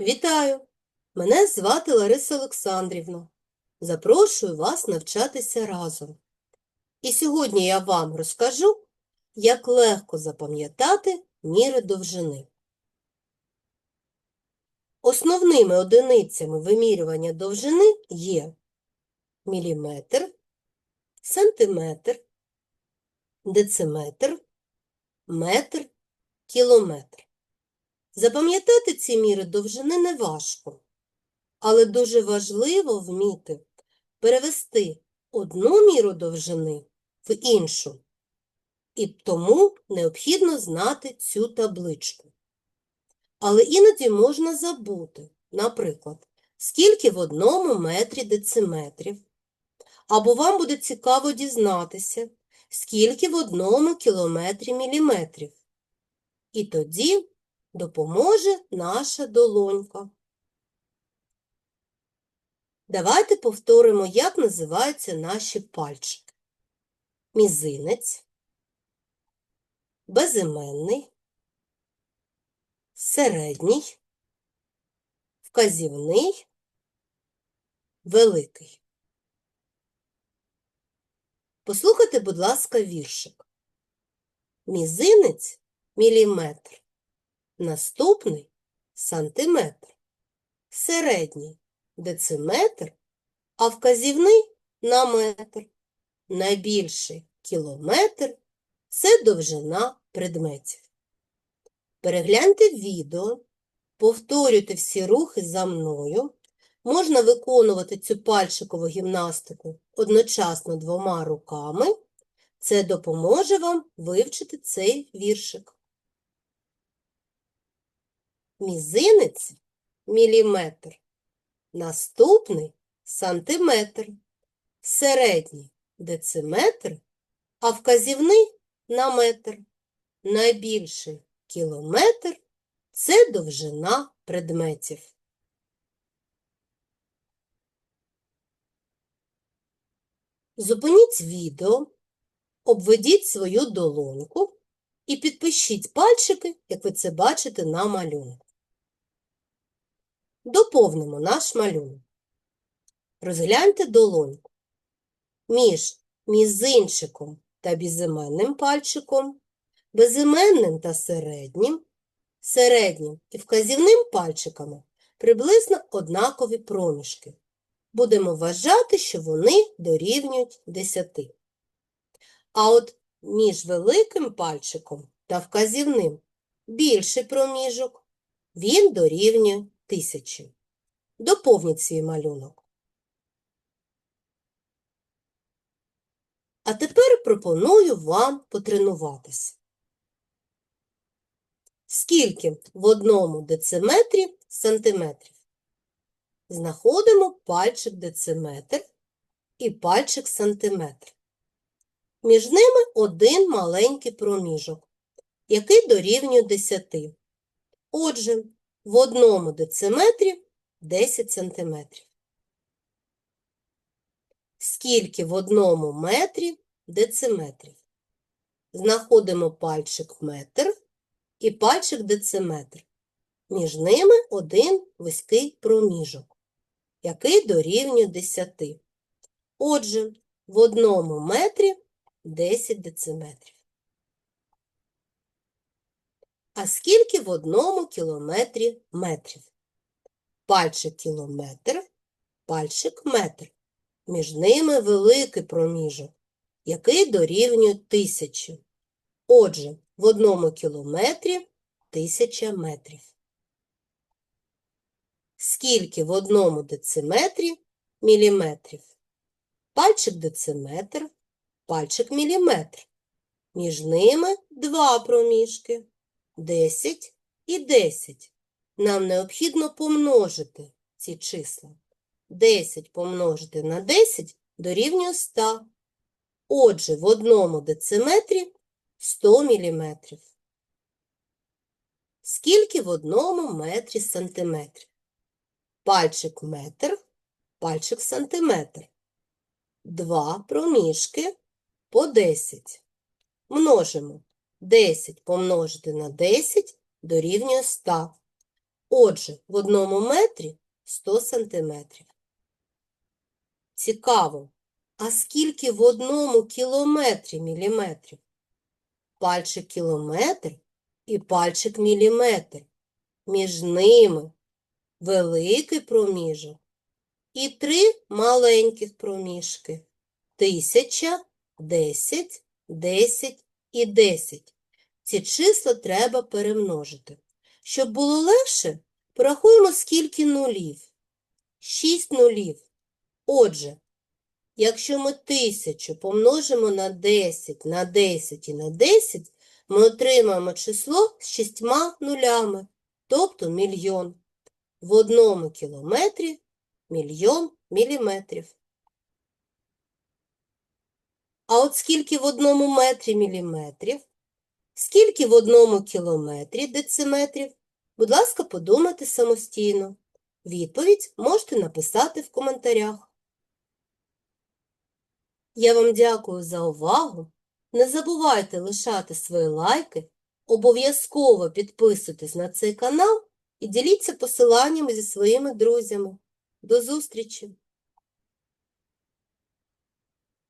Вітаю! Мене звати Лариса Олександрівна. Запрошую вас навчатися разом. І сьогодні я вам розкажу, як легко запам'ятати міри довжини. Основними одиницями вимірювання довжини є міліметр, сантиметр, дециметр, метр, кілометр. Запам'ятати ці міри довжини не важко, але дуже важливо вміти перевести одну міру довжини в іншу. І тому необхідно знати цю табличку. Але іноді можна забути, наприклад, скільки в одному метрі дециметрів, або вам буде цікаво дізнатися, скільки в одному кілометрі міліметрів. І тоді допоможе наша долонька. Давайте повторимо, як називаються наші пальчики. Мізинець, безіменний, середній, вказівний, великий. Послухайте, будь ласка, віршик. Мізинець – міліметр. Наступний сантиметр, середній дециметр, а вказівний на метр. Найбільший кілометр це довжина предметів. Перегляньте відео, повторюйте всі рухи за мною. Можна виконувати цю пальчикову гімнастику одночасно двома руками. Це допоможе вам вивчити цей віршик. Мізинець – міліметр, наступний – сантиметр, середній – дециметр, а вказівний – на метр. Найбільший кілометр – це довжина предметів. Зупиніть відео, обведіть свою долоньку і підпишіть пальчики, як ви це бачите на малюнку. Доповнимо наш малюнок. Розгляньте долоньку. Між мізинчиком та безіменним пальчиком, безіменним та середнім, середнім і вказівним пальчиками приблизно однакові проміжки. Будемо вважати, що вони дорівнюють 10. А от між великим пальчиком та вказівним більший проміжок, він дорівнює тисячі. Доповніть свій малюнок. А тепер пропоную вам потренуватися. Скільки в одному дециметрі сантиметрів? Знаходимо пальчик дециметр і пальчик сантиметр. Між ними один маленький проміжок, який дорівнює 10. Отже, в одному дециметрі 10 сантиметрів. Скільки в одному метрі дециметрів? Знаходимо пальчик метр і пальчик дециметр. Між ними один вузький проміжок, який дорівнює 10. Отже, в одному метрі 10 дециметрів. А скільки в одному кілометрі метрів? Пальчик кілометр, пальчик метр. Між ними великий проміжок, який дорівнює тисячі. Отже, в одному кілометрі тисяча метрів. Скільки в одному дециметрі міліметрів? Пальчик дециметр, пальчик міліметр. Між ними два проміжки 10 і 10. Нам необхідно помножити ці числа. 10 помножити на 10 дорівнює 100. Отже, в одному дециметрі 100 міліметрів. Скільки в одному метрі сантиметрів? Пальчик метр, пальчик сантиметр. Два проміжки по 10. Множимо 10 помножити на 10 дорівнює 100. Отже, в одному метрі 100 сантиметрів. Цікаво, а скільки в одному кілометрі міліметрів? Пальчик кілометр і пальчик міліметр. Між ними великий проміжок і три маленьких проміжки. Тисяча, десять, десять і десять. Ці числа треба перемножити. Щоб було легше, порахуємо, скільки нулів. Шість нулів. Отже, якщо ми тисячу помножимо на 10, на 10 і на 10, ми отримаємо число з шістьма нулями, тобто мільйон. В одному кілометрі мільйон міліметрів. А от скільки в одному метрі міліметрів? Скільки в одному кілометрі дециметрів? Будь ласка, подумайте самостійно. Відповідь можете написати в коментарях. Я вам дякую за увагу. Не забувайте лишати свої лайки, обов'язково підписуйтесь на цей канал і діліться посиланнями зі своїми друзями. До зустрічі!